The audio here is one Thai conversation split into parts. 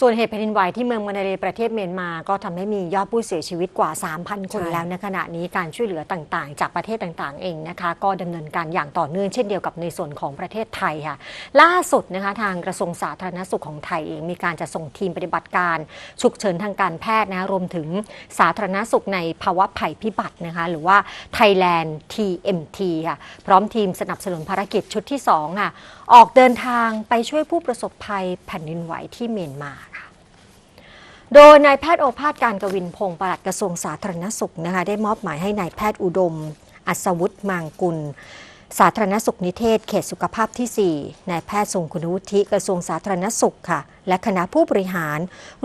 ส่วนเหตุแผ่นดินไหวที่เมืองมานาเลประเทศเมียนมา ก็ทำให้มียอดผู้เสียชีวิตกว่า 3,000 คนใช่แล้วในขณะนี้การช่วยเหลือต่างๆ จากประเทศต่างๆ เองนะคะ ก็ดำเนินการอย่างต่อเนื่องเช่นเดียวกับในส่วนของประเทศไทยค่ะ ล่าสุดนะคะทางกระทรวงสาธารณสุขของไทยเองมีการจะส่งทีมปฏิบัติการฉุกเฉินทางการแพทย์นะรวมถึงสาธารณสุขในภาวะภัยพิบัตินะคะหรือว่า Thailand TMT ค่ะพร้อมทีมสนับสนุนภารกิจชุดที่2ค่ะ ออกเดินทางไปช่วยผู้ประสบภัยแผ่นดินไหวที่เมียนมาค่ะ โดยนายแพทย์โอภาสการกวินพงศ์ปลัดกระทรวงสาธารณสุขนะคะได้มอบหมายให้นายแพทย์อุดม อัศวุฒิมังกุล สาธารณสุขนิเทศ เขตสุขภาพที่ 4 นายแพทย์ทรงคุณวุฒิกระทรวงสาธารณสุขค่ะ และคณะผู้บริหาร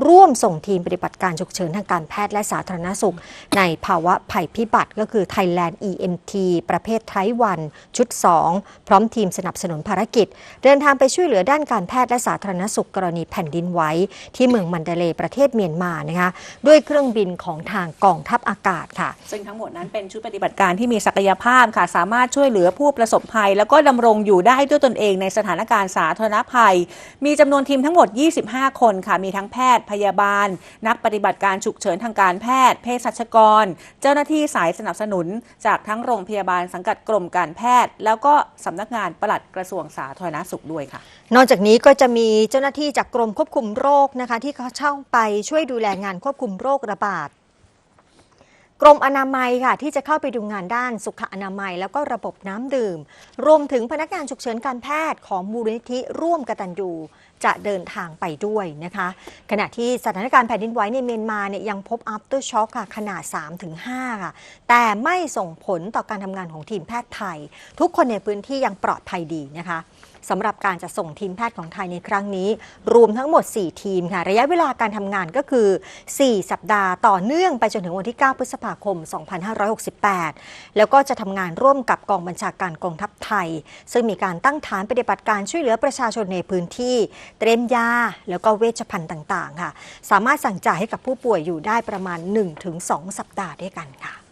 ร่วมส่งทีมปฏิบัติการฉุกเฉินทางการแพทย์และสาธารณสุข ในภาวะภัยพิบัติก็คือ Thailand EMT ประเภทไทวัน ชุด 2 พร้อมทีมสนับสนุนภารกิจ เดินทางไปช่วยเหลือด้านการแพทย์และสาธารณสุขกรณีแผ่นดินไหวที่เมืองมันเดเลประเทศเมียนมานะคะด้วยเครื่องบินของทางกองทัพอากาศค่ะ ซึ่งทั้งหมดนั้นเป็นชุดปฏิบัติการที่มีศักยภาพค่ะ สามารถช่วยเหลือผู้ประสบภัย แล้วก็ดำรงอยู่ได้ด้วยตนเองในสถานการณ์สาธารณภัย มีจำนวนทีมทั้งหมด 25 คนค่ะ มีทั้งแพทย์พยาบาล นักปฏิบัติการฉุกเฉินทางการแพทย์เภสัชกร เจ้าหน้าที่สายสนับสนุน จากทั้งโรงพยาบาลสังกัดกรมการแพทย์ แล้วก็สำนักงานปลัดกระทรวงสาธารณสุขด้วยค่ะ นอกจากนี้ก็จะมีเจ้าหน้าที่จากกรมควบคุมโรคนะคะที่เขาเข้าไปช่วยดูแลงานควบคุมโรคระบาด กรมอนามัยค่ะที่จะเข้าไปดูงานด้านสุขอนามัย แล้วก็ระบบน้ำดื่ม รวมถึงพนักงานฉุกเฉินการแพทย์ของมูลนิธิร่วมกตัญญู จะเดินทางไปด้วยนะคะ ขณะที่สถานการณ์แผ่นดินไหวในเมียนมาเนี่ยยังพบ after shock ค่ะขนาด 3-5 ค่ะ แต่ไม่ส่งผลต่อการทำงานของทีมแพทย์ไทย ทุกคนในพื้นที่ยังปลอดภัยดีนะคะสำหรับการจะส่งทีมแพทย์ของไทยในครั้งนี้ รวมทั้งหมด 4 ทีมค่ะ ระยะเวลาการทำงานก็คือ 4 สัปดาห์ต่อเนื่องไปจนถึงวันที่ 9 พฤษภาคม 2568 แล้วก็จะทำงานร่วมกับกองบัญชาการกองทัพไทย ซึ่งมีการตั้งฐานปฏิบัติการช่วยเหลือประชาชนในพื้นที่เตรียมยา แล้วก็เวชภัณฑ์ต่างๆ ค่ะ สามารถสั่งจ่ายให้กับผู้ป่วยอยู่ได้ประมาณ 1-2 สัปดาห์ด้วยกันค่ะ